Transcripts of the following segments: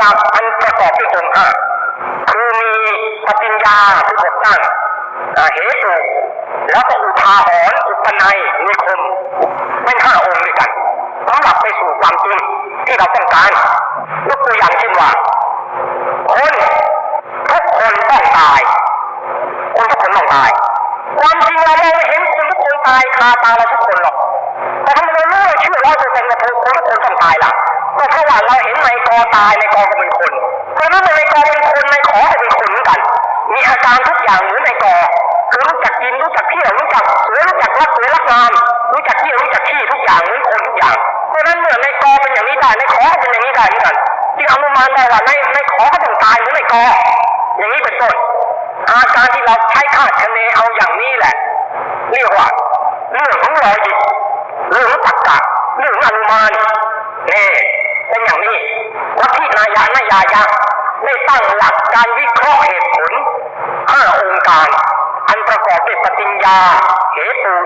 กราบอันประกอบด้วยองค์ห้าคือมีปฏิญญาทุกหกด้านเหตุแล้วก็อุทาหรณ์อุปนัยนิคมเป็นห้าองค์ด้วยกันสำหรับไปสู่ความจริงที่เราต้องการยกตัวอย่างเช่นว่าคนทุกคนต้องตาย คนทุกคนต้องตาย ความจริงเราไม่เห็นคนทุกคนตายคาตาเราทุกคนหรอกแต่ทำไมเราเราเชื่อร้อยเปอร์เซ็นต์ว่าคนทุกคนต้องตายล่ะ ก็ระว่าเราเห็นในกอตายในกอก็เป็นคนเพราะนั้นในกอเป็นคนในขอเป็นคนเหมือนกัน มีอาการทุกอย่างเหมือนในกอคือรู้จักกินรู้จักเที่ยวรู้จักสวยรู้จักรักสวยรักงามรู้จักเที่ยวรู้จักขี้ทุกอย่างเหมือนคนทุกอย่าง เพราะฉะนั้นเมื่อในกอเป็นอย่างนี้ได้ในขอเป็นอย่างนี้ได้เหมือนกันจึงอนุมานได้ว่าในในขอก็ต้องตายเหมือนในกออย่างนี้เป็นต้นอาการที่เราใช้คาดคะเนเอาอย่างนี้แหละเรียกว่าเรื่องของลอยจิเรื่องตรรกะเรื่ององอนุมานนี่ เป็นอย่างนี้วัดที่นายะนายายะได้ตั้งหลักการวิเคราะห์เหตุผลห้าองค์การ อันประกอบด้วยปฏิญญา เหตุ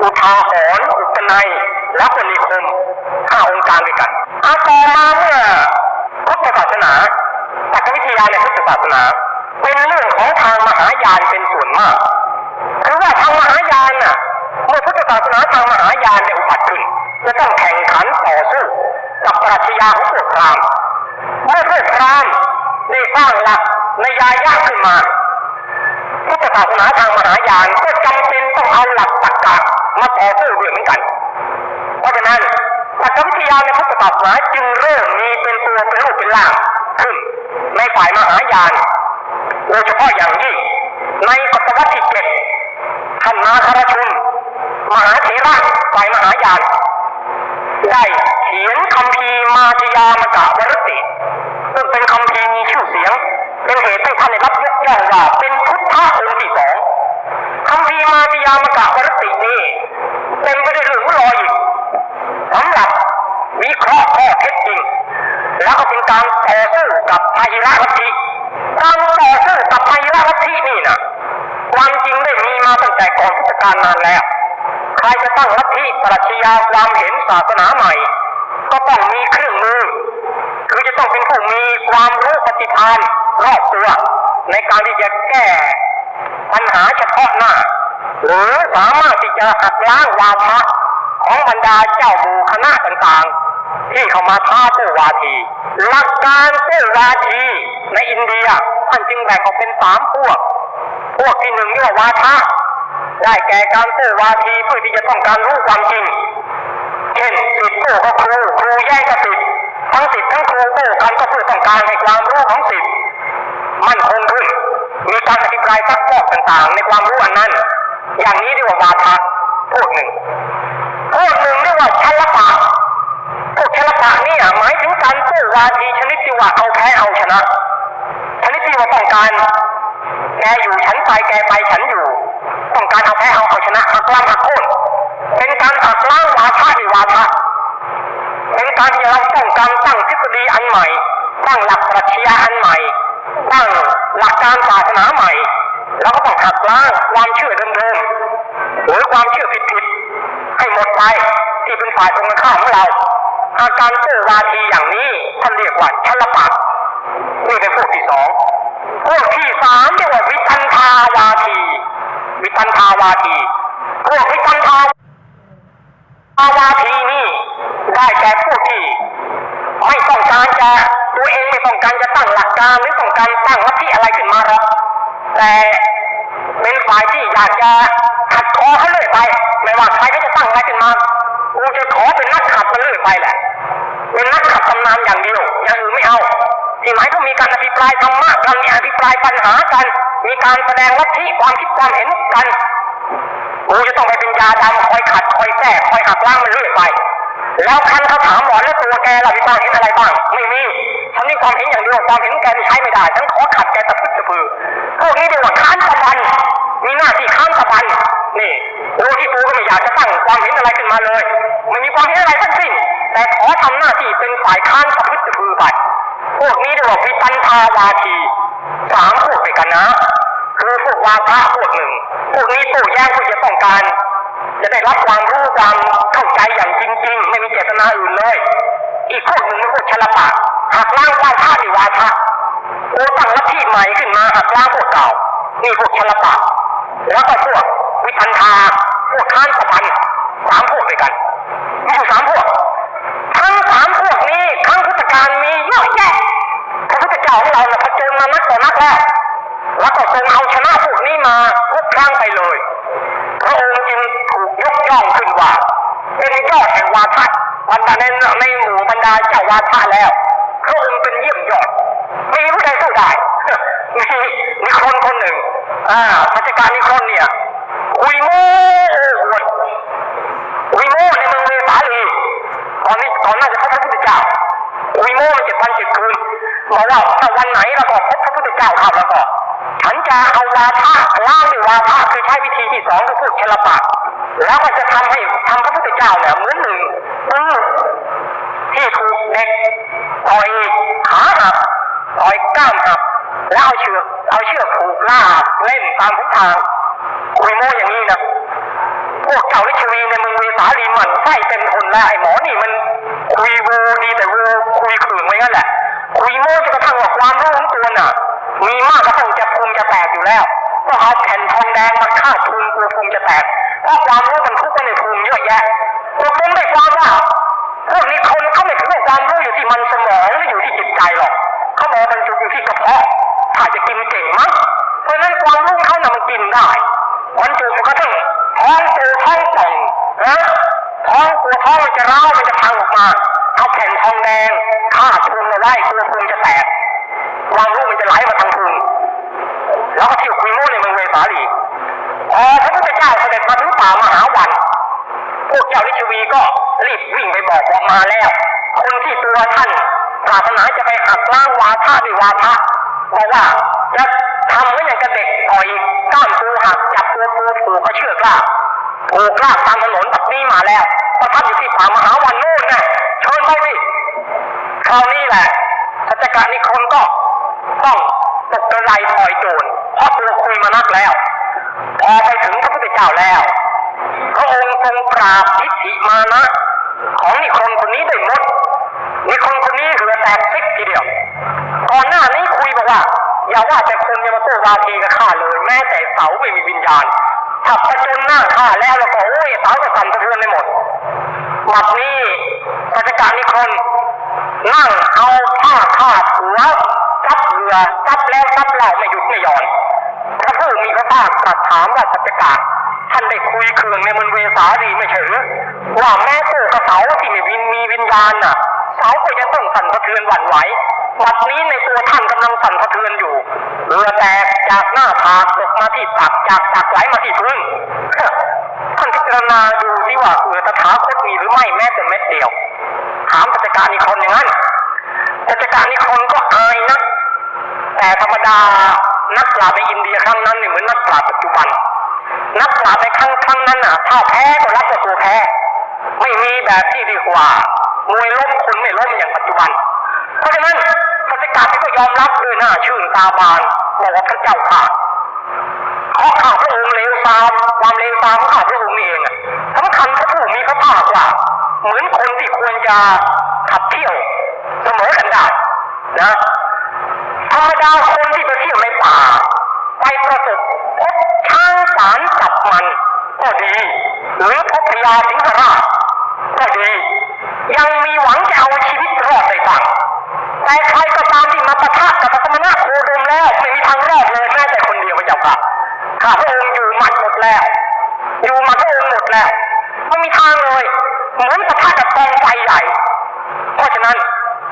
อุทาหรณ์อุปนัย และปณิคมห้าองค์การด้วยกันอาต่อมาเมื่อพุทธศาสนาตรรวิทยาในพุทธศาสนา เป็นเรื่องของทางมหายานเป็นส่วนมากคือว่าทางมหายานน่ะเมื่อพุทธศาสนาทางมหายานได้อุบัติขึ้นจะต้องแข่งขันต่อสู้ กับปรัชญาของพวกพราหมณ์เมื่อพวกพราหมณ์ได้สร้างหลักในยายะขึ้นมาพุทธศาสนาทางมหายานก็จำเป็นต้องเอาหลักตรรกะมาต่อสู้ด้วยเหมือนกัน เพราะฉะนั้นตรรกวิทยาในพุทธศาสนาจึงเริ่มมีเป็นตัวเป็นรูปเป็นร่างขึ้นในฝ่ายมหายานโดยเฉพาะอย่างยิ่งในศตวรรษที่เจ็ดท่านนาคารชุมมหาเถระฝ่ายมหายานได้ เขียนคำพีมาจยามกะวรติซึ่งเป็นคำพีมีชื่อเสียง เป็นเหตุให้ท่านได้รับยกย่องว่าเป็นพุทธะองค์ที่สองคำพีมาจยามกะวรตินี้เป็นไปด้วยเรื่องรอยสำหรับวิเคราะห์ข้อเท็จจริง แล้วก็เป็นการต่อสู้กับพาหิระลัทธิการต่อสู้กับพาหิระลัทธินี่นะความจริงได้มีมาตั้งแต่ก่อนพุทธกาลนานแล้ว ใครจะตั้งลัทธิปรัชญาความเห็นศาสนาใหม่ ก็ต้องมีเครื่องมือ คือจะต้องเป็นผู้มีความรู้ปฏิภาณรอบตัว ในการที่จะแก้ปัญหาเฉพาะหน้า หรือสามารถที่จะหักล้างวาทะของบรรดาเจ้าหมู่คณะต่างๆ ที่เข้ามาท้าโต้วาที หลักการโต้วาทีในอินเดียท่านจึงแบ่งออกเป็นสามพวก พวกที่หนึ่งเรียกว่าวาทะได้แก่การโต้วาทีเพื่อที่จะต้องการรู้ความจริง เช่นสิทธิ์โต้กับครูครูแย่งกับสิทธิ์ทั้งสิทธิ์ทั้งครูโต้กันก็เพื่อต้องการให้ความรู้ของสิทธิ์มั่นคงขึ้น มีการอธิบายซักฟอกต่างๆ ในความรู้อันนั้น อย่างนี้เรียกว่าวาทะพวกหนึ่งพวกหนึ่งเรียกว่าชัลปะพวกชัลปะนี่หมายถึงการโต้วาทีชนิดที่ว่าเอาแพ้เอาชนะ ชนิดที่ว่าต้องการแกอยู่ฉันไปแกไปฉันอยู่ ต้องการเอาแพ้เอาเอาชนะหักล้างหักโค่น เป็นการหักล้างวาทะด้วาทะเป็นการที่เราต้องการตั้งทฤษฎีอันใหม่ตั้งหลักปรัชญาอันใหม่ตั้งหลักการศาสนาใหม่แล้วก็ต้องหักล้างความเชื่อเดิมๆหรือความเชื่อผิดๆให้หมดไปที่เป็นฝ่ายตรงกันข้ามของเรา อาการโต้วาทีอย่างนี้ท่านเรียกว่าชลปะนี่เป็นพวกที่สองพวกที่สามเรียกว่าวิตันทาวาที วิตันทาวาทีพวกวิตันทาวา ทีนี่ได้แก่พวกที่ไม่ต้องการจะตัวเองไม่ต้องการจะตั้งหลักการหรือต้องการตั้งลัทธิอะไรขึ้นมาหรอกแต่เป็นฝ่ายที่อยากจะขัดคอเขาเรื่อยไป ไม่ว่าใครก็จะตั้งอะไรขึ้นมากูจะขอเป็นนักขัดมันเรื่อยไปแหละเป็นนักขัดตำนานอย่างเดียวอย่างอื่นไม่เอาที่หมายก็มีการอภิปรายธรรมะกันมีอภิปรายปัญหากัน มีการแสดงลัทธิความคิดความเห็นกัน กูจะต้องไปเป็นยาดำคอยขัดคอยแก้คอยหักล้างมันเรื่อยไป แล้วคันเขาถามหมอแล้วตัวแกล่ะมีความเห็นอะไรบ้าง ไม่มีฉันมีความเห็นอย่างเดียวความเห็นแกนี่ใช้ไม่ได้ฉันขอขัดแกตะพึดตะพือพวกนี้เรียกว่าค้านตะบันมีหน้าที่ค้านตะบันนี่รู้ที่กูก็ไม่อยากจะตั้งความเห็นอะไรขึ้นมาเลยไม่มีความเห็นอะไรทั้งสิ้นแต่ขอทำหน้าที่เป็นฝ่ายค้านตะพึดตะพือไปพวกนี้เรียกว่าวิปันทาวาทีสามพวกด้วยกันนะ คือพวกวาทะพวกหนึ่ง พวกนี้โต้แย้งพื่อจะต้องการ จะได้รับความรู้ความเข้าใจอย่างจริง ๆ ไม่มีเจตนาอื่นเลย อีกพวกหนึ่งเรียกว่าชลปะหักล้างวาทะนี่วาทะกูตั้งลัทธิใหม่ขึ้นมาหักล้างพวกเก่านี่พวกชลปะแล้วก็พวกวิทันทาพวกค้านสะพันสามพวกด้วยกันมีอยู่สามพวก ทั้งสามพวกนี้ครั้งพุทธกาลมีเยอะแยะพระพุทธเจ้าของเราเนี่ยผจญมานักต่อนักแล้ว แล้วก็ทรงเอาชนะพวกนี้มาทุกครั้งไปเลย พระองค์จึงถูกยกย่องขึ้นว่า เป็นยอดแห่งวาทะบรรดาในในหมู่บรรดาเจ้าวาทะแล้ว พระองค์เป็นเยี่ยมยอดมีผู้ใดสู้ได้มีนิครนคนหนึ่ง อ่าพัชการนิครนเนี่ยคุยโม้อวดคุยโม้ในเมืองเวสาลีตอนนี้ตอนน่าจะพบพระพุทธเจ้าคุยโม้เจ็ดวันเจ็ดคืนบอกว่าถ้าวันไหนเราก็พบพระพุทธเจ้าเข้าแล้วก็ ฉันจะเอาวาทะล่างด้วยวาทะคือใช้วิธีที่สองคือพูดชลปะแล้วก็จะทำให้ทำพระพุทธเจ้าเนี่ยเหมือนหนึ่งปื้อที่ถูกเด็กต่อยขาหักต่อยก้ามหักแล้วเอาเชือกเอาเชือกผูกล่าเล่นตามทุกทางคุยโม้อย่างนี้นะพวกเจ้าลิชวีในเมืองเวสาลีมันไส้เต็มทนแล้วไอ้หมอนี่มันคุยวูดีแต่วูคุยขึงไว้งั้นแหละคุยโมจนกระทั่งว่าความรู้ของตัวน่ะ มีมากกระทั่งจะพุงจะแตกอยู่แล้ว ก็เอาแผ่นทองแดงมาคาดพุงกลัวพุงจะแตกเพราะความรู้มันทุกข์ในพุงเยอะแยะตัวพุงได้ความว่าพวกนี้คนเขาไม่ถือว่าความรู้อยู่ที่มันสมองหรืออยู่ที่จิตใจหรอกเขาบอกมันอยู่ที่กระเพาะถ้าจะกินเก่งมั้งเพราะนั้นความรู้เขาน่ะมันกินได้มันจูมันก็ต้องท้องโตท้องป่องนะท้องกลัวท้องมันจะร้าวมันจะพังออกมาเอาแผ่นทองแดงคาดพุงเอาไว้กลัวพุงจะแตก ความรู้มันจะไหลมาทางพุงแล้วก็เที่ยวคุยโม้ในเมืองเวสาลีพอพระพุทธเจ้าเสด็จมาถึงป่ามหาวัน พวกเจ้าลิชวีก็รีบวิ่งไปบอกว่ามาแล้ว คนที่ตัวท่านปรารถนาจะไปหักล้างวาทะด้วยวาทะบอกว่าจะทำเหมือนอย่างกับเด็กต่อยก้ามปูหักจับตัวปูผูกก็เชือกลาผูกลาตามถนนแบบนี้มาแล้วประทับอยู่ที่ป่ามหาวันนู่นน่ะเชิญไปสิคราวนี้แหละสัจกานิคนก็ ต้องตกกระไรถอยโจรเพราะตัวคุยมานักแล้ว พอไปถึงพระพุทธเจ้าแล้ว พระองค์ทรงปราบทิฏฐิมานะ ของนิคนคนนี้ได้หมดนิคนคนนี้เหลือแตกซิกทีเดียว ก่อนหน้านี้คุยบอกว่า อย่าว่าแต่คนจะมาโต้วาทีกับข้าเลย แม้แต่เสาไม่มีวิญญาณถ้าประจนหน้าข้าแล้วแล้วก็โอ้ยเสาก็สั่นสะเทือนไปหมดบัดนี้ราชการนิคมนั่งเอาผ้าคาดหัว จับเรือจับแล้วจับเล่าไม่หยุดไม่หย่อนพระผู้มีพระภาคตรัสถามว่าสัจการท่านได้คุยเคืองในมนเวสาดีไม่ใช่หรือว่าแม้ตัวกระเสาที่มีวินมีวิญญาณน่ะเสาก็ยังต้องสั่นสะเทือนหวั่นไหวบัดนี้ในตัวท่านกำลังสั่นสะเทือนอยู่เรือแตกจากหน้าผากตกมาที่ตักจากตักไหลมาที่พื้นท่านพิจารณาดูสิว่าเออตถาคตมีหรือไม่แม้แต่เม็ดเดียว ถามจัจการนิคนอย่างนั้นจัจการนิคนก็อายนะ แต่ธรรมดานักปราชญ์ในอินเดียครั้งนั้นเนี่ยเหมือนนักปราชญ์ปัจจุบัน นักปราชญ์ในครั้งครั้งนั้นน่ะ ถ้าแพ้ก็รับว่าตัวแพ้ ไม่มีแบบที่ดีกว่ามวยล้มคนไม่ล้มอย่างปัจจุบัน เพราะฉะนั้นสัจการก็ยอมรับด้วยหน้าชื่นตาบานบอกว่าพระเจ้าค่ะเพราะข้าพระองค์เลวทรามความเลวทรามของข้าพระองค์เองสำคัญพระผู้มีพระภาคกว่าเหมือนคนที่ควรจะขับเที่ยวเสมอกันได้นะ ธรรมดาคนที่ไปเที่ยวในป่า ไปประสบพบช้างสารจับมันก็ดี หรือพบพญาสิงหราชก็ดี ยังมีหวังจะเอาชีวิตรอดได้บ้างแต่ใครก็ตามที่มาปะทะกับพระสมณะโคดมแล้วไม่มีทางรอดเลยแม้แต่คนเดียวพระเจ้าค่ะข้าพระองค์อยู่มัดหมดแล้ว อยู่มัดพระองค์หมดแล้วไม่มีทางเลยเหมือนปะทะกับกองไฟใหญ่เพราะฉะนั้น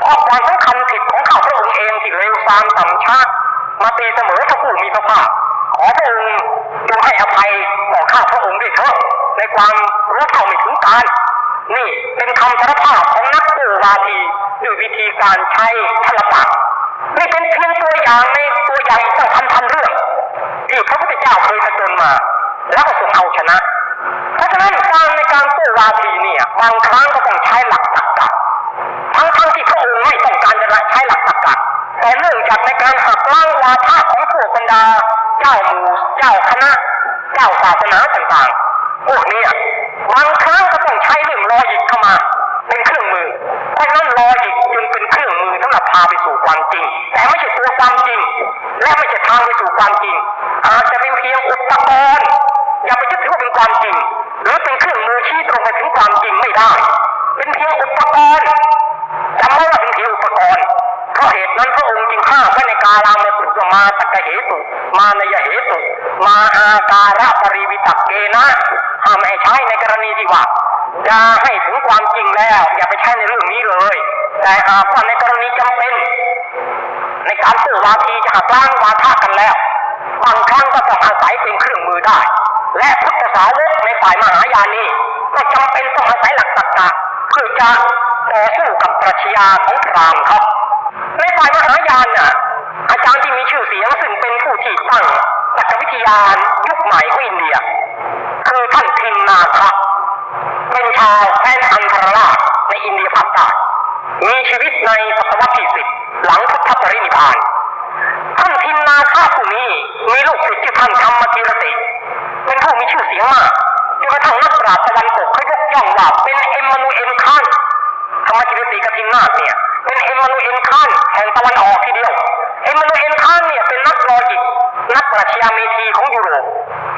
เพราะความสำคัญผิดของข้าพระองค์เองที่เร็วซามต่ำช้ามาตีเสมอพระผู้มีพระภาคขอพระองค์จงให้อภัยต่อข้าพระองค์ด้วยเถิดในความรู้เท่าไม่ถึงการนี่เป็นคำสารภาพของนักโกวาทีด้วยวิธีการใช้ทลปะนี่เป็นเพียงตัวอย่างในตัวอย่างอีกตั้งพันพันเรื่องที่พระพุทธเจ้าเคยผจญมา แล้วก็ทรงเอาชนะ เพราะฉะนั้นการในการสู้วาทีเนี่ยบางครั้งก็ต้องใช้หลัก ไม่ต้องการจะใช้หลักตรรกะแต่เนื่องจากในการหักล้งวาทะของพวกบรรดา เจ้าหมู่เจ้าคณะ เจ้าศาสนาต่างๆพวกนี้บางครั้งก็ต้องใช้เรื่องลอยิกเข้ามา เป็นเครื่องมือเพราะฉะนั้นลอยิกจึงเป็นเครื่องมือสำำหรับพาไปสู่ความจริง แต่ไม่ใช่ตัวความจริง และไม่ใช่ทางไปสู่ความจริงอาจามไว้ในกาลามาตุว่ามาตกเหตุมานยเหตุมาอาการะปริวิตกเกนะห้ามให้ใช้ในกรณีที่ว่าอย่าให้ถึงความจริงแล้ว อย่าไปใช้ในเรื่องนี้เลย แต่หากว่าในกรณีจำเป็น ในการโต้วาทีจะหักล้างวาทะกันแล้วบางครั้งก็ต้อาศัยเป็นเครื่องมือได้ และพุทธสาวกในฝ่ายมหายานีก็จำเป็นต้องอาศัยหลักตรรกะเพื่อจะต่อสู้กับปรัชญาของพราหมณ์ครับในฝ่ายมหายานน่ะ อาจารย์ที่มีชื่อเสียงซึ่งเป็นผู้ที่ตั้งตรรกวิทยายุคใหม่ของอินเดีย คือท่านทินนาคะเป็นชาวแคว้นอันธรราชในอินเดียภาคใต้มีชีวิตในศตวรรษที่สิบหลังพุทธปรินิพานท่านทินนาคาผู้นี้มีลูกศิษย์ที่อท่านธรรมกีรติ เป็นผู้มีชื่อเสียงมากจนกระทั่งนักปราชญ์ตะวันตกเขายกย่องว่าเป็นเอ็มมานูเอลคานธรรมกีรติกับทินนาคเนี่ยเป็นเอ็มมานูเอลคานแห่งตะวันออกทีเดียว เอ็มมานูเอลคานเนี่ยเป็นนักลอจิกนักปรัชญาเมธีของยุโรป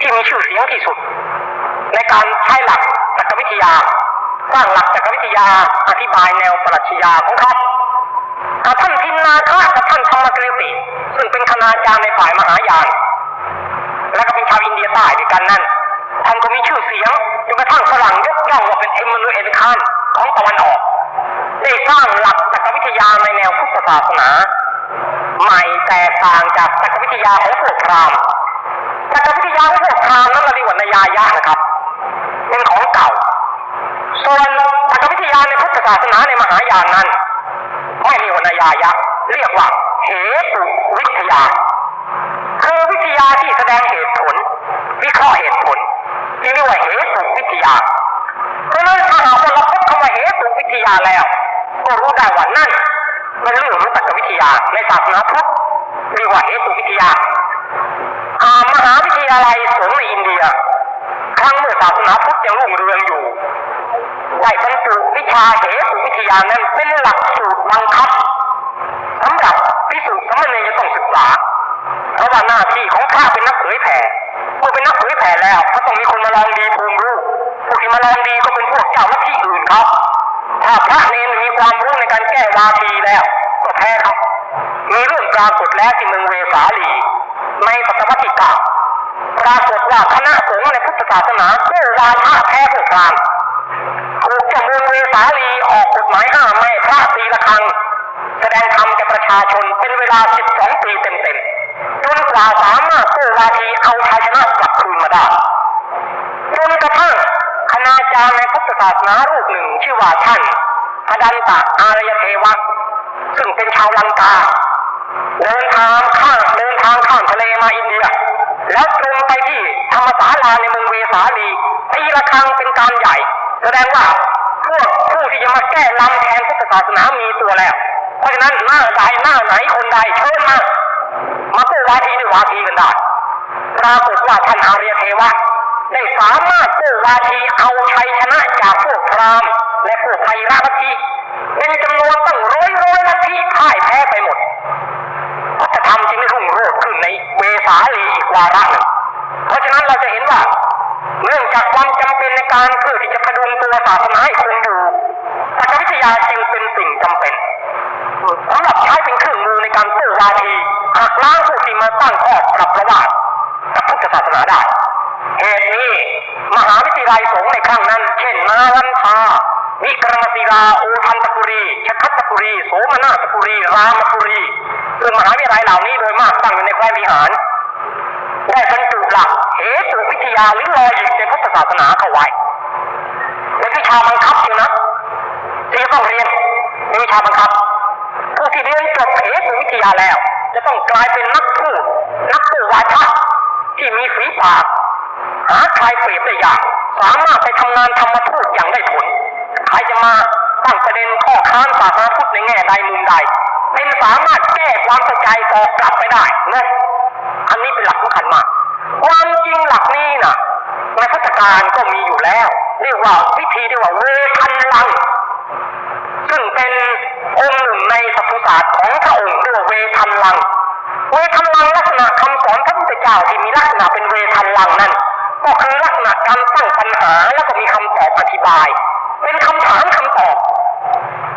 ที่มีชื่อเสียงที่สุด ในการใช้หลักตรรกวิทยา สร้างหลักตรรกวิทยาอธิบายแนวปรัชญาของเขาอ่าท่านทินนาคากับท่านธรรมกฤติซึ่งเป็นคณาจารย์ในฝ่ายมหายาน และก็เป็นชาวอินเดียใต้ด้วยกันนั่นท่านก็มีชื่อเสียงจนกระทั่งฝรั่งยกย่องว่าเป็นเอ็มมานูเอลคานของตะวันออก ได้สร้างหลักตรรกวิทยาในแนวพุทธศาสนา ใหม่แตกต่างจากตรรกวิทยาของพวกพราหมณ์ตรรกวิทยาของพวกพราหมณ์นั้นเราเรียกว่านายายะนะครับเป็นของเก่า ส่วนตรรกวิทยาในพุทธศาสนาในมหายานนั้นไม่เรียกว่านายายะเรียกว่าเหตุวิทยา คือวิทยาที่แสดงเหตุผล วิเคราะห์เหตุผลที่เรียกว่าเหตุวิทยาเพราะนั้นถ้าหากว่าเราพบคำว่าเหตุวิทยาแล้ว ก็รู้ได้ว่านั่น เป็นเรื่องของตรรกวิทยา ในศาสนาพุทธเรียกว่าเหตุวิทยาอ่ามหาวิทยาลัยสงในอินเดีย ครั้งเมื่อศาสนาพุทธยังรุ่งเรืองอยู่ได้บรรจุวิชาเหตุวิทยานั้นเป็นหลักสูตรบังคับสำหรับพิสูจน์สมณเณรจะต้องศึกษาเพราะว่าหน้าที่ของพระเป็นนักเผยแผ่เมื่อเป็นนักเผยแผ่แล้วก็ต้องมีคนมาลองดีภูมิรู้พวกที่มาลองดีก็เป็นพวกเจ้าลัทธิอื่นเขา ถ้าพระเนรมีความรู้ในการแก้วาทีแล้ว ก็แพ้ครับมีเรื่องปรากฏแล้วที่เมืองเวสาลีในศตวรรษที่เก้าปรากฏว่าคณะสงฆ์ในพุทธศาสนาโก้วาทะแพ้พวกพราหมณ์ถูกเจ้าเมืองเวสาลีออกกฎหมายห้ามไม่ให้พระตีละครัง แสดงธรรมแก่ประชาชนเป็นเวลา 12 ปีเต็มๆจนกว่าสามารถโต้วาทีเอาชัยชนะกลับคืนมาได้จนกระทั่ง คณาจารย์ในพุทธศาสนารูปหนึ่งชื่อว่าท่านอดันตะอารยเทวะซึ่งเป็นชาวลังกา เดินทางข้ามเดินทางข้ามทะเลมาอินเดีย แล้วตรงไปที่ธรรมศาลาในเมืองเวสาลีตีระฆังเป็นการใหญ่ แสดงว่าพวกผู้ที่จะมาแก้ลำแทนพุทธศาสนามีตัวแล้ว เพราะฉะนั้นหน้าใดหน้าไหนคนใดเชิญมามาโต้วาทีด้วยวาทีกันได้ปรากฏว่าท่านอารียเทวะ ได้สามารถโต้วาทีเอาชัยชนะจากพวกพราหมณ์และพวกไพระลัทธิเป็นจำนวนตั้งร้อยร้อยลัทธิพ่ายแพ้ไปหมดพุทธธรรมจึงรุ่งโรจน์ขึ้นในเวสาลีอีกวาระหนึ่งเพราะฉะนั้นเราจะเห็นว่าเนื่องจากความจำเป็นในการเพื่อที่จะพดุงตัวศาสนาให้คงอยู่ตรรกวิทยาจึงเป็นสิ่งจำเป็นสำหรับใช้เป็นเครื่องมือในการโต้วาทีหักล้างผู้ที่มาตั้งข้อปรับระหว่างกับพุทธศาสนาได้ เหตุนี้ มหาวิท ยายสงในครั้งนั้น เช่นนาลันทาวิกรมศิลาโอทันตปุรีชคัตตปุรี โสมนาตปุรี รามปุรีซึ่งมหาวิทยาลัยเหล่านี้โดยมากตั้งอยู่ในแคว้นวิหาร ได้บรรจุหลักเหตุวิทยาหรือลอยิกในพุทธศาสนาเข้าไว้เป็นวิชาบังคับอยู่นะที่จะต้องเรียนเป็นวิชาบังคับผู้ที่เรียนจบเหตุวิทยาแล้ว จะต้องกลายเป็นนักพูดนักพูดวาทะที่มีฝีปากหาใครเปรียบได้ยาก สามารถไปทำงานธรรมทูตอย่างได้ผล ใครจะมาตั้งประเด็นข้อค้านศาสนาพุทธในแง่ใดมุมใด เป็นสามารถแก้ความเข้าใจตอบกลับไปได้นะอันนี้เป็นหลักสำคัญมาก ความจริงหลักนี้นะในพุทธการก็มีอยู่แล้ว เรียกว่าวิธีเรียกว่าเวทันลัง ซึ่งเป็นองค์หนึ่งในสัพพุศาสตร์ของพระองค์เรียกว่าเวทันลัง เวทันลังลักษณะคำสอนพระพุทธเจ้าที่มีลักษณะเป็นเวทันลังนั้น ก็คือลักษณะการตั้งปัญหาแล้วก็มีคำตอบอธิบาย เป็นคำถามคำตอบ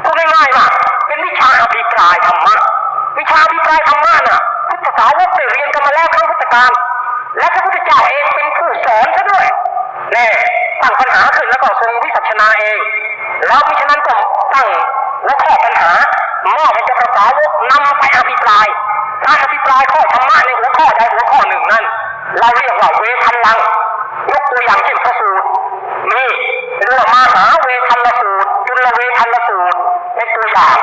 ก็ง่ายๆว่าเป็นวิชาอภิปรายธรรมะวิชาอภิปรายธรรมะน่ะพุทธสาวกได้เรียนกันมาแล้วครั้งพุทธกาลและพระพุทธเจ้าเองเป็นผู้สอนซะด้วยแน่ตั้งปัญหาขึ้นแล้วก็ทรงวิสัชนาเองแล้วมิฉะนั้นก็ตั้งหัวข้อปัญหามอบให้แก่พระสาวกนำไปอภิปรายกาอภิปรายข้อธรรมะในหัวข้อใดหัวข้อหนึ่งนั้นเราเรียกว่าเวทันลัง ยกตัวอย่างเช่นพระสูตรนี่เรื่องมหาเวทันละสูตรจุลเวทันละสูตรเป็นตัวอย่าง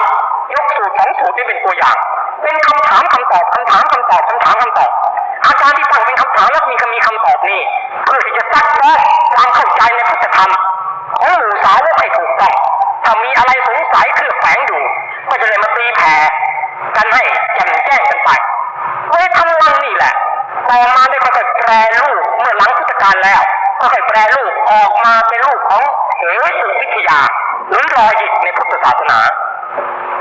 ยกสูตรสองสู ตรนี่เป็นตัวอย่าง เป็นคำถามคำตอบคำถามคำตอบคำถามคำตอบอาการที่ตั้งเป็นคำถามแล้วมีคำมีคำตอบนี่เพื่อที่จะซักซ้อความเข้าใจในพุทธธรรมของหมู่สาวกให้ถูกต้องถ้ามีอะไรสงสัยเครือบแฝงอยู่ก็จะเลยมาตีแผ่กันให้แจ่มแจ้งกันไปเวทำลังนี่แหละต่อมาได้ค่อยๆแปรรูปเมื่อหลังพุทธกาลแล้ว ก็ค่อยแปรรูปออกมาเป็นรูปของเหตุวิทยาหรือลอยิกในพุทธศาสนา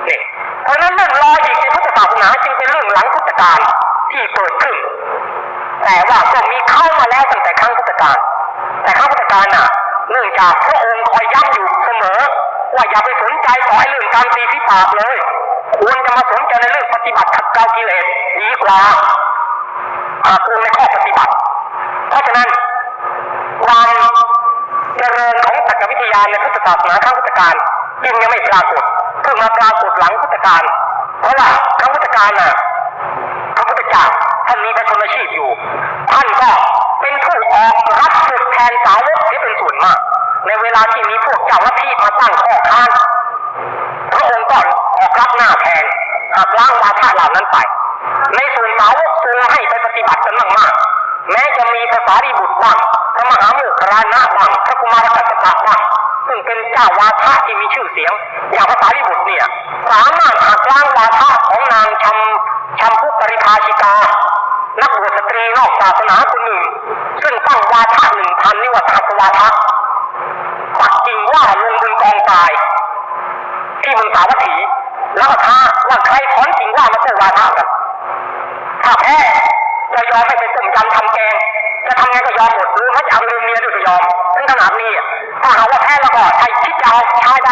เนี่ย เพราะนั้นเรื่องลอยิกในพุทธศาสนาจึงเป็นเรื่องหลังพุทธกาลที่เกิดขึ้น แต่ว่าก็มีเข้ามาแล้วตั้งแต่ครั้งพุทธกาลแต่ครั้งพุทธกาลน่ะเนื่องจากพระองค์คอยย้ำอยู่เสมอ ว่าอย่าไปสนใจต่อไอ้เรื่องการตีฝีปากเลยควรจะมาสนใจในเรื่องปฏิบัติขัดเกลากิเลสดีกว่าอาควรในข้อปฏิบัติ เพราะฉะนั้นความเจริญของตรรกวิทยาในพุทธศาสนาครั้งพุทธกาลจึงยังไม่ปรากฏ เพิ่งมาปรากฏหลังพุทธกาลเพราะว่าครั้งพุทธกาลน่ะพระพุทธเจ้าท่านมีพระชนชีพอยู่ ท่านก็เป็นผู้ออกรับศึกแทนสาวกที่เป็นส่วนมาก ในเวลาที่มีพวกเจ้าลัทธิมาตั้งข้อค้านพระองค์ก็ออกรับหน้าแทนหักล้างวาทะเหล่านั้นไป ในส่วนสาวกทรงให้ไปปฏิบัติกันมากๆแม้จะมีภาษารีบุตรบ้างพระมหาโมคคลานะบ้างพระกุมารกัสสปะบ้าง ซึ่งเป็นเจ้าวาทะที่มีชื่อเสียง อย่างภาษารีบุตรเนี่ย สามารถหักล้างวาทะของนางชำชำพุปริภาชิกา นักบวชสตรีนอกศาสนาคนหนึ่ง ซึ่งตั้งวาทะหนึ่งพันนี่ว่าทัสวาทะปักกิ่งว่าลงบนกองทราย ที่มึงสาวัตถีแล้วก็ท้าว่าใครถอนกิ่งว่ามาสู้วาทะกันถ้าแพ้จะยอมให้ไปต้มยำทำแกงจะทำไงก็ยอมหมดหรือไม่จะเอาเรื่องเมียด้วยก็ยอมถึงขนาดนี้ ถ้าหาว่าแพ้แล้วก็ใครคิดจะเอาชายใด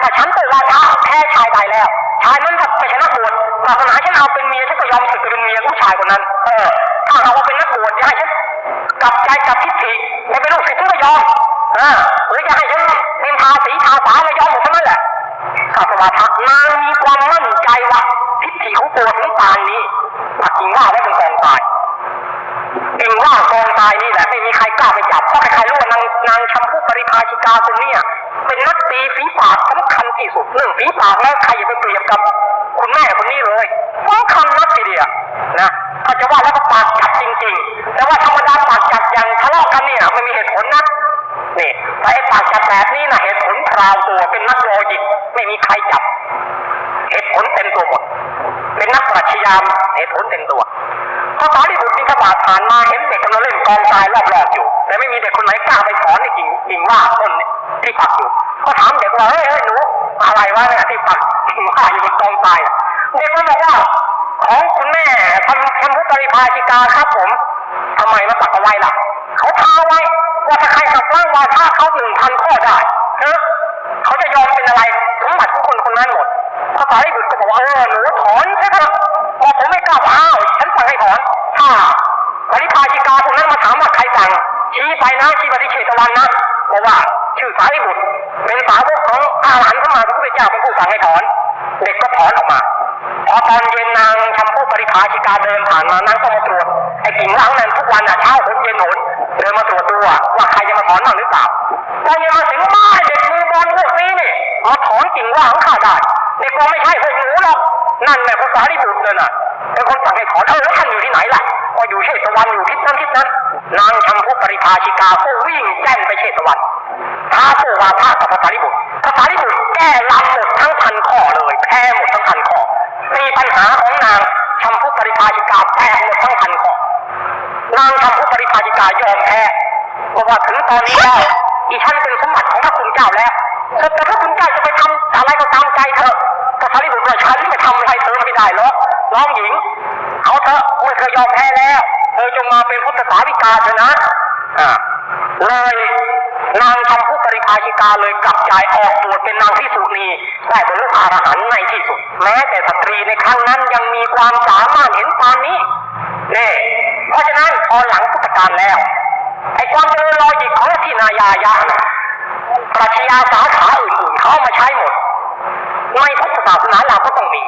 ถ้าฉันเปิดวาทะแพ้ชายใดแล้ว ชายนั้นถ้าไปชนะบวชศาสนาฉันเอาเป็นเมียฉันก็ยอมสึกเป็นเมียผู้ชายคนนั้น เออ ถ้าหาว่าเป็นนักบวชจะให้ฉันกลับใจกับทิฏฐิไม่เป็นลูกศิษย์ฉันก็ยอมอ่าหรือจะให้ฉันเป็นทาสีทาสาไม่ยอมหมดทั้งนั้นแหละศาสนาทักนางมีความมั่นใจว่าทิฏฐิของตัวถึงปานนี้ปักกิ่งว่าไว้เป็นกองตาย กิ่งว่ากองตายนี่แหละไม่มีใครกล้าไปจับเพราะใครๆรู้ว่านางนางชมพูปริภาชิกาคนนี้เป็นนักตีฝีปากสำคัญที่สุดเรื่องฝีปากแล้วใครอย่าไปเปรียบกับคุณแม่คนนี้เลยสำคัญนักทีเดียวนะถ้าจะว่าแล้วก็ปากจัดจริง ๆ แต่ว่าธรรมดาปากจัดอย่างทะเลาะกันเนี่ยไม่มีเหตุผลนะนี่แต่ไอ้ปากจัดแบบนี้นะเหตุผลพราวตัวเป็นนักโลจิกไม่มีใครจับ เหตุผลเต็มตัวหมด เป็นนักปรัชญาเหตุผลเต็มตัว พอสารีบุตรบินทบาทผ่านมาเห็นเด็กกำลังเล่นกองทรายรอบๆอยู่ แต่ไม่มีเด็กคนไหนกล้าไปถอนในกิ่งกิ่งว่าต้นที่ปักอยู่ก็ถามเด็กว่าเฮ้ยหนูอะไรวะเนี่ยที่ปักกิ่งว่าอยู่บนกองทรายเด็กมันบอกว่าของคุณแม่ทำทำพุทธริพาชิกาครับผมทำไมมาปักเอาไว้ล่ะเขาท้าไว้ว่าถ้าใครขับร่างวาทะเขาหนึ่งพันข้อได้เนอะเขาจะยอมเป็นอะไรสมบัติของคนคนนั้นหมดพระสารีบุตรก็บอกว่าเออหนูถอนใช่ไหม อกผมไม่กล้าอ้าวฉันสั่งให้ถอนถ้าปริพาชิกาคนนั้นมาถามว่าใครสั่งชี้ไปนะชี้ไปที่เชตวันนะบอกว่าชื่อสารีบุตร เป็นสาวกของอาหารเข้ามาพระพุทธเจ้าเป็นผู้สั่งให้ถอน เด็กก็ถอนออกมาพอตอนเย็นนางชมพู่ปริภาชิกาเดินผ่านมานางก็มาตรวจไอ้กิ่งว่างนั้นทุกวันอะเช้าหนเย็นหนเดินมาตรวจดูอะว่าใครจะมาถอนบ้างหรือเปล่าพอเย็นมาถึงบ้านเด็กมือบอลพวกนี้นี่มาถอนกิ่งว่างของข้าได้เด็กว่าไม่ใช่พวกหนูหรอก นั่นแหละภาษาที่บุตรเลยน่ะเป็นคนสั่งให้ถอนเออแล้วท่านอยู่ที่ไหนล่ะก็อยู่เชตวันอยู่ทิศนั้นทิศนั้นนางชมพูปริภาชิกาก็วิ่งแจ้นไปเชตวันท้าโซวาทากับภาษาที่บุตรภาษาที่บุตรแก้ลำหมดทั้งพันข้อเลยแพ้หมดทั้งพันข้อตีปัญหาของนางชมพูปริภาชิกาแตกหมดทั้งพันข้อนางชมพูปริภาชิกายอมแพ้เพราะว่าถึงตอนนี้แล้วอีฉันเป็นสมบัติของพระคุณเจ้าแล้วแต่พระคุณเจ้าจะไปทำอะไรก็ตามใจเธอ พระสารีบุตรว่าฉันไม่ทำอะไรเธอไม่ได้หรอกน้องหญิง เอาเถอะเมื่อเธอยอมแพ้แล้วเธอจงมาเป็นพุทธสาวิกาเถอะนะอ่าเลยนางชมพู่ปริภาชิกาเลยกลับใจออกบวชเป็นนางพิสุณีได้บรรลุอรหันต์ในที่สุด แม้แต่สตรีในครั้งนั้นยังมีความสามารถเห็นปานนี้นี่เพราะฉะนั้นพอหลังพุทธกาลแล้วไอ้ความเจริญลอยจิตของที่นายายะน่ะปรัชญาสาขาอื่นๆเขาเอามาใช้หมด ในพุทธศาสนาเราก็ต้องมี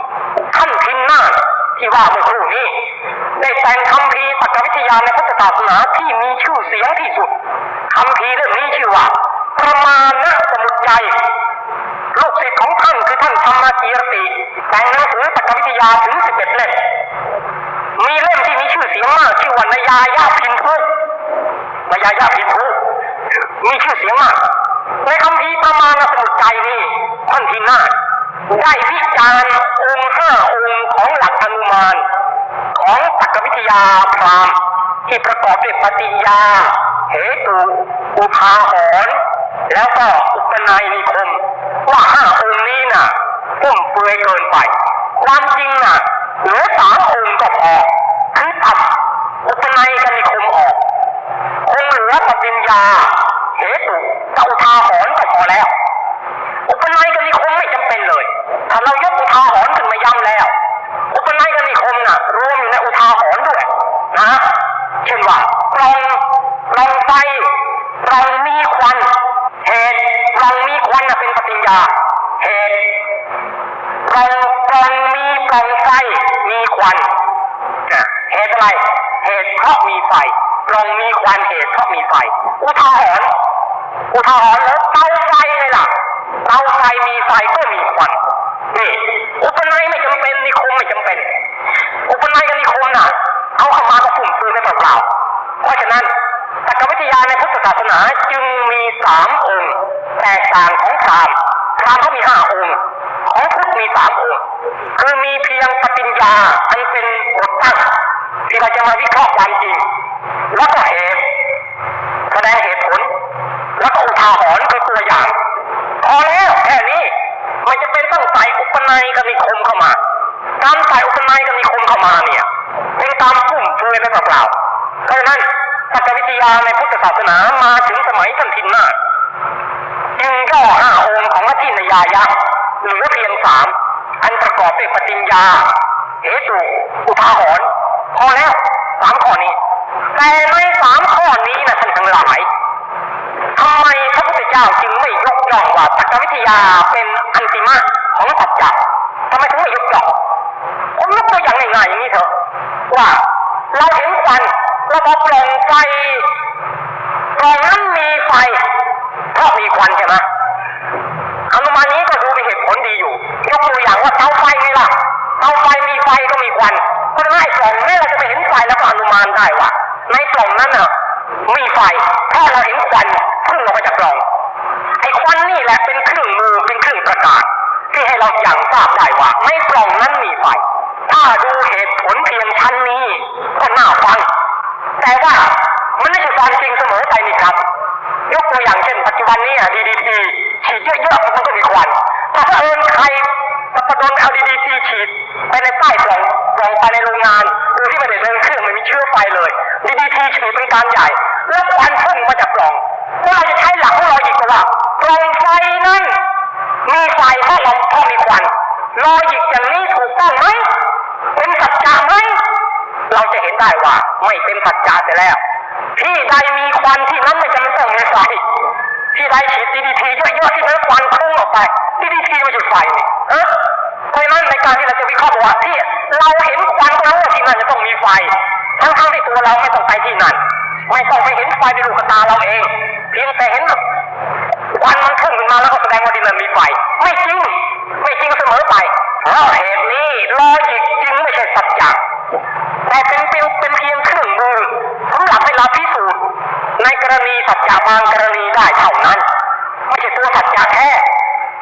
ท่านพินนาที่ว่าเมื่อครู่นี้ได้แต่งคำพีร์ตรรกวิทยาในพุทธศาสนาที่มีชื่อเสียงที่สุดคำพีเรื่องนี้ชื่อว่าประมาณสมุจใจลูกศิษย์ของท่านคือท่านธรรมกีรติแต่งหนังสือตรรกวิทยาถึง11เอ็ดเล่มมีเล่มที่มีชื่อเสียงมาก ชื่อว่านายายาพินทุนายายาพินทุมีชื่อเสียงมากในคำพีประมาณสมุจใจนี่ ท่านพินาได้วิจารณ์องค์ห้าองค์ของหลักอนุมาน ของตรรกวิทยาพรามที่ประกอบด้วยปฏิญาเหตุ อุทาหรณ์แล้วก็อุปนัยนิคม ว่าห้าองค์นี้น่ะฟุ่มเฟือยเกินไป ความจริงน่ะเหลือสามองค์ก็พอคือตัดอุปนัยกับนิคมออกคงเหลือปฏิญญา เหตุกับอุทาหรณ์ก็พอแล้ว อุปนัยกับนิคมไม่จำเป็นเลย ถ้าเรายกอุทาหรณ์ขึ้นมาย้ำแล้ว อุปนัยกับนิคมน่ะรวมอยู่ในอุทาหรณ์ด้วยนะเช่นว่าปล่องปล่องไฟปล่องมีควัน เหตุปล่องมีควันน่ะเป็นปฏิญญา เหตุปล่องปล่องมีปล่องไฟมีควันเหตุอะไร เหตุเพราะมีไฟปล่องมีควันเหตุเพราะมีไฟ อุทาหรณ์อุทาหรณ์แล้วเตาไฟไงล่ะ เตาไฟมีไฟก็มีควันนี่อุปนัยไม่จำเป็นนิคมไม่จำเป็น อุปนัยกับนิคมน่ะเอาเข้ามาก็ฟุ่มเฟือยไปเปล่าๆเพราะฉะนั้นตรรกวิทยาในพุทธศาสนาจึงมีสามองค์แตกต่างของพราหมณ์พราหมณ์เขามีห้าองค์ของพุทธมีสามองค์คือมีเพียงปฏิญญาอันเป็นบทตั้งที่เราจะมาวิเคราะห์ความจริงแล้วก็เหตุแสดงเหตุผล แล้วก็อุทาหรณ์คือตัวอย่าง พอแล้วแค่นี้ไม่จะเป็นต้องใส่อุปนัย กับนิคมเข้ามาการใส่อุปนัยกับนิคมเข้ามาเนี่ยเป็นตามฟุ่มเฟือยไปเปล่าๆเพราะฉะนั้นตักวิทยาในพุทธศาสนามาถึงสมัยท่านทินนาถจึงย่อห้าองค์ของลัทธินยายะเหลือเพียงสามอันประกอบด้วยปฏิญญาเหตุอุทาหรณ์พอแล้วสามข้อนี้ แต่ในสามข้อนี้นะท่านทั้งหลายทำไมพระพุทธเจ้าจึงไม่ยกย่องว่าตรรกวิทยาเป็นอันติมะของสัจจะ ทำไมถึงไม่ยกย่อผมยกตัวอย่างง่ายๆอย่างนี้เถอะว่าเราเห็นควันเราพอปล่องไฟปล่องนั้นมีไฟเพราะมีควันใช่ไหมอนุมานนี้ก็ดูมีเหตุผลดีอยู่ ยกตัวอย่างว่าเตาไฟไงล่ะเตาไฟมีไฟก็มีควันเพราะฉะนั้นไอ้ปล่องนี้เราจะไปเห็นไฟแล้วก็อนุมานได้ว่าในปล่องนั้นน่ะมีไฟเพราะเราเห็นควันพุ่งออกมาจากปล่อง ไอ้ควันนี่แหละเป็นเครื่องมือเป็นเครื่องประกาศ ที่ให้เราอย่างทราบได้ว่าในปล่องนั้นมีไฟถ้าดูเหตุผลเพียงชั้นนี้ก็น่าฟัง แต่ว่ามันไม่ใช่ความจริงเสมอไปนี่ครับ ยกตัวอย่างเช่นปัจจุบันนี้ดีดีทีฉีดเยอะๆมันก็มีควันถ้าเอิญใครจะประดนเอาดีดีทีฉีดไปในใต้ปล่องปล่องไปในโรงงานโดยที่ไม่ได้เดินเครื่องไม่มีเชื้อไฟเลยดีดีทีฉีดเป็นการใหญ่ แล้วควันพุ่งมาจากปล่องเราจะใช้หลักของเราอีกว่าปล่องไฟนั้น มีไฟเพราะเราเพราะมีควันลอจิกอย่างนี้ถูกต้องไหมเป็นสัจจะไหมเราจะเห็นได้ว่า ไม่เป็นสัจจะแต่แล้ว ที่ใดมีควันที่นั้นไม่จำเป็นต้องมีไฟที่ใดฉีดดีดีทีเยอะๆที่นั้นควันพุ่งออกไปดีดีทีมาจุดไฟนี่เออเพราะนั้นในการที่เราจะวิเคราะห์ว่าที่เราเห็นควันก็รู้ว่าที่นั่นจะต้องมีไฟ ทั้งๆที่ตัวเราไม่ต้องไปที่นั่น ไม่ต้องไปเห็นไฟในลูกตาเราเอง เพียงแต่เห็น ควันมันขึ้นมาแล้วก็แสดงว่าที่นั่นมีไฟไม่จริง ไม่จริงเสมอไปเพราะเหตุนี้ลอจิกจึงไม่ใช่สัจจะแต่เป็นเพียงเป็นเพียงเครื่องมือสำหรับให้เราพิสูจน์ในกรณีสัจจะบางกรณีได้เท่านั้น ไม่ใช่ตัวสัจจะแท้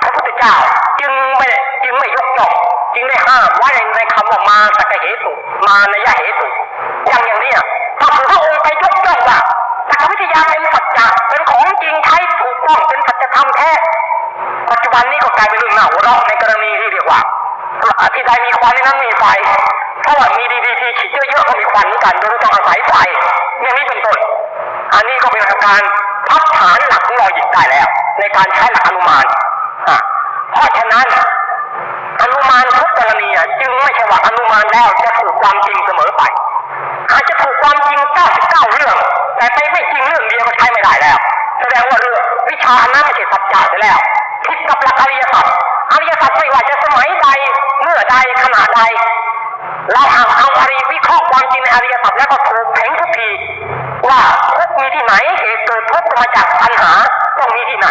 พระพุทธเจ้าจึงไม่จึงไม่ยกย่องจึงได้ห้ามไว้ในคำว่ามาสักเหตุมาในยะเหตุ จะเป็นของจริงใช้ถูกต้องเป็นสัจธรรมแท้ปัจจุบันก็กลายเป็นเรื่องน่าอะที่ใดมีควันในนั้นมีไฟเพราว่ามีดีดีทีฉีดเยอะๆก็มีควันเหมือนกันโดยไม่ต้องอาศัยไฟอย่างนี้เป็นต้นอันนี้ก็เป็นการพักฐานหลักของลอจิกได้แล้ว ในการใช้หลักอนุมานอะเพราะฉะนั้นอนุมานทุกกรณีจึงไม่ใช่ว่าอนุมานแล้วจะถูกความจริงเสมอไป อาจจะถูกความจริง 99 เรื่อง แต่ไปไม่จริงเรื่องเดียวก็ใช้ไม่ได้แล้ว แสดงว่าเรื่องวิชานั้นไม่ใช่สัจจะไปแล้ว กับหลักอริยสัจอริยสัจไม่ว่าจะสมัยใดเมื่อใดขณะใดเราหากเอาอริวิเคราะห์ความจริงในอริยสัจแล้วก็ถูกเพ่งทุกทีว่าทุกมีที่ไหนเหตุเกิดทุกมาจากปัญหาต้องมีที่ไหน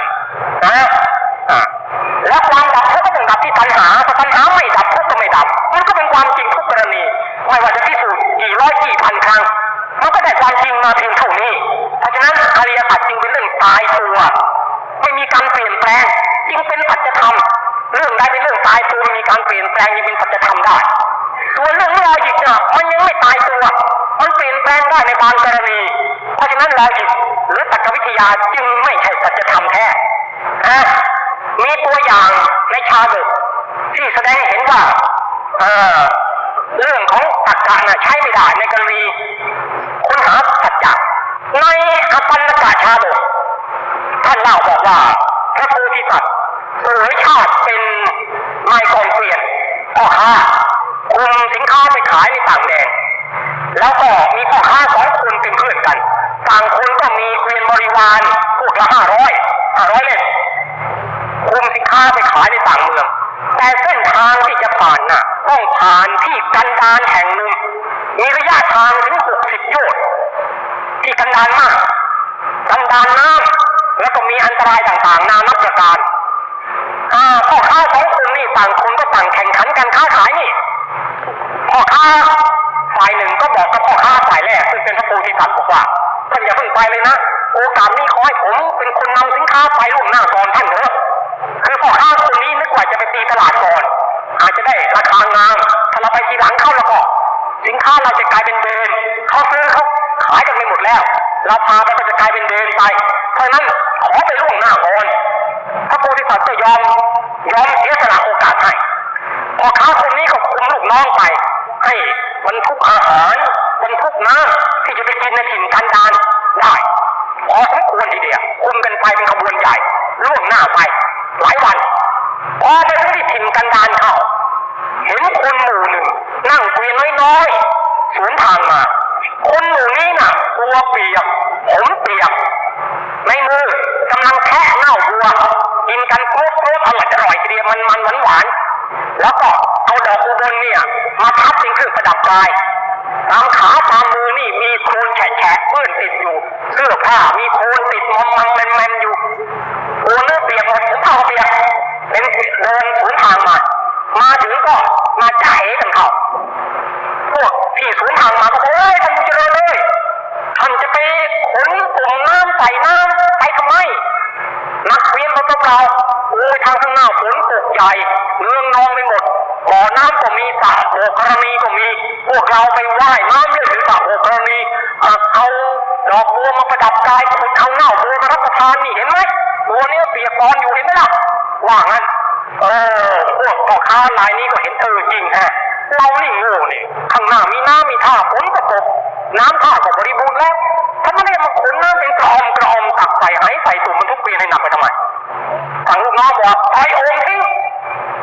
นะแล้วความดับทุกข์ก็ต้องดับที่ปัญหาถ้าปัญหาไม่ดับทุกข์ก็ไม่ดับมันก็เป็นความจริงทุกกรณีไม่ว่าจะพิสูจน์กี่ร้อยกี่พันครั้งมันก็ได้ความจริงมาเพียงเท่านี้เพราะฉะนั้นอริยสัจจึงเป็นเรื่องตายตัวไม่มีการเปลี่ยนแปลง จึงเป็นสัจธรรมเรื่องใดเป็นเรื่องตายตัวมีการเปลี่ยนแปลงยังเป็นสัจธรรมได้ส่วเรื่องลอจิกเนี่ยมันยังไม่ตายตัวมันเปลี่ยนแปลงได้ในบางกรณีเพราะฉะนั้นลอจิกหรือตรรกวิทยาจึงไม่ใช่สัจธรรมแท้นะมีตัวอย่างในชาดกที่แสดงเห็นว่าเออเรื่องของตรรกะนะใช้ไม่ได้ในกรณีค้นหาสัจจะในอปันนกาชาดกท่านเล่าบอกว่า พระโพธิสัตว์เสวยชาติเป็นนายกองเกวียนพ่อค้าคุมสินค้าไปขายในต่างแดน แล้วก็มีพ่อค้าสองคนเป็นเพื่อนกัน ต่างคนก็มีเกวียนบริวารพวกละห้าร้อยห้าร้อยเล่มคุมสินค้าไปขายในต่างเมือง แต่เส้นทางที่จะผ่านน่ะต้องผ่านที่กันดารแห่งหนึ่ง มีระยะทางถึงหกสิบโยชน์ที่กันดารมากกันดารน้ำ แล้วก็มีอันตรายต่างๆ นานับประการพ่อค้าสองคนนี่ต่างคนก็ต่างแข่งขันกันค้าขายนี่พ่อค้าฝ่ายหนึ่งก็บอกกับพ่อค้าฝ่ายแรกซึ่งเป็นพระโพธิสัตว์บอกว่าท่านอย่าเพิ่งไปเลยนะ โอกาสนี้ขอให้ผมเป็นคนนำสินค้าไปล่วงหน้าก่อนท่านเถอะคือพ่อค้าคนนี้นึกว่าจะไปตีตลาดก่อน อาจจะได้ราคางามถ้าเราไปทีหลังเข้าแล้วก็สินค้าเราจะกลายเป็นเดนเขาซื้อเขาขายกันไม่หมดแล้ว เราพาไปก็จะกลายเป็นเดนไป เพราะนั้นขอไปล่วงหน้าก่อนพระโพธิสัตว์ก็ยอมยอมเสียสละโอกาสให้พอค้าคนนี้ก็คุมลูกน้องไป ให้บรรทุกอาหารบรรทุกน้ำที่จะไปกินในถิ่นกันดารได้พอสมควรทีเดียวคุมกันไปเป็นขบวนใหญ่ล่วงหน้าไป หลายวันพอไปถึงที่ถิ่นกันดารเข้าเห็นคนหมู่หนึ่งนั่งเกวียนน้อยๆสวนทางมา คนหมู่นี้น่ะตัวเปียกผมเปียกในมือกำลังแค่เน่าวัวกินกันกรุบกรุบอร่อยอร่อยเดียวมันมันหวานหวานๆแล้วก็เอาดอกอุบลเนี่ย มาทับเป็นเครื่องประดับกายตามขาตามมือนี่มีโคลนแฉะๆเปื้อนติดอยู่ เสื้อผ้ามีโคลนติดมอมมังแมนแมนๆอยู่โอ้เนื้อเปียกหมดผมเท้าเปียกเป็นเดินสวนทางมา มาถึงก็มาจ่าเอกันเขา ที่สวนทางมาก็บอกเอ้ยท่านผู้เจริญเลยท่านจะไปขนกล่องน้ำใส่น้ำไปทำไมนักเวียนเขาเปล่าโอ้ยทางข้างหน้าฝนตกใหญ่เนืองนองไปหมดบ่อน้ำก็มีสระโบกรณีก็มี พวกเราไปว่ายน้ำเล่นหรือสระโบกรณีเอาดอกบัวมาประดับกายคุณเอาเน่าบัวมารับประทานนี่เห็นไหมบัวเนี้เปียกปอนอยู่เห็นไหมล่ะว่างั้นเออพวกพ่อค้ารายนี้ก็เห็นเออจริงฮะ เรานี่โง่เนี่ยข้างหน้ามีน้ำมีท่าฝนก็ตกน้ำท่าก็บริบูรณ์แล้วถ้าไมได้มาขนน้ำเป็นกระอมกระอมตักใส่ไหใส่ตุ่มมันทุกปีให้หนักไปทำไมสั่งลูกน้องบอกไอโอ่งทิ้ง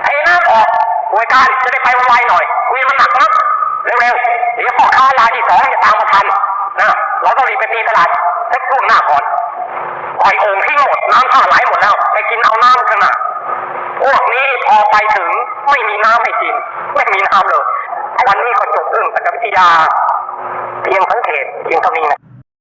เทน้ำออกโดยการจะได้ไปไวๆหน่อยเวียนมันหนักนะเร็วๆเดี๋ยวพ่อค้ารายที่สองจะตามมาทันนะเราต้องรีบไปตีตลาดเล็กล่วงหน้าก่อนปล่อยโอ่งทิ้งหมดน้ำท่าไหลหมดแล้วไปกินเอาน้ำข้างหน้า พวกนี้พอไปถึงไม่มีน้ำให้กิน ไม่มีน้ำเลย วันนี้ก็จบเรื่องสัตววิทยา เพียงสังเกตเพียงเท่านี้นะ